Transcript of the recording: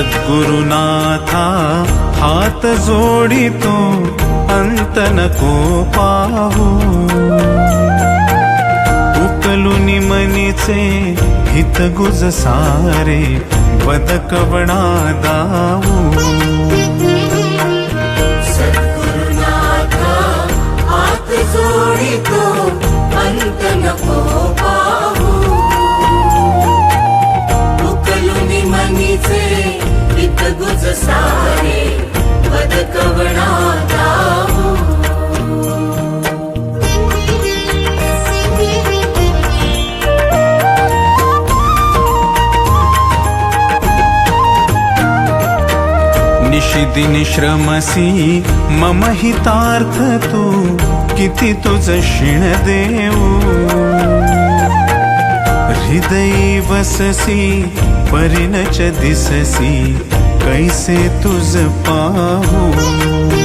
सद्गुरुनाथा हात जोडितो अंत नको पाहू. उकलुनी मनीचे हित गुज सारे बदकवणा दाऊ सद्गुरुनाथा हात जोडितो अंत नको निशिदिनी श्रमसी मम हितार्थ तू किती तुझ क्षीण देऊ. हृदयी वससी परिणच दिससी कैसे तुझ पाहू.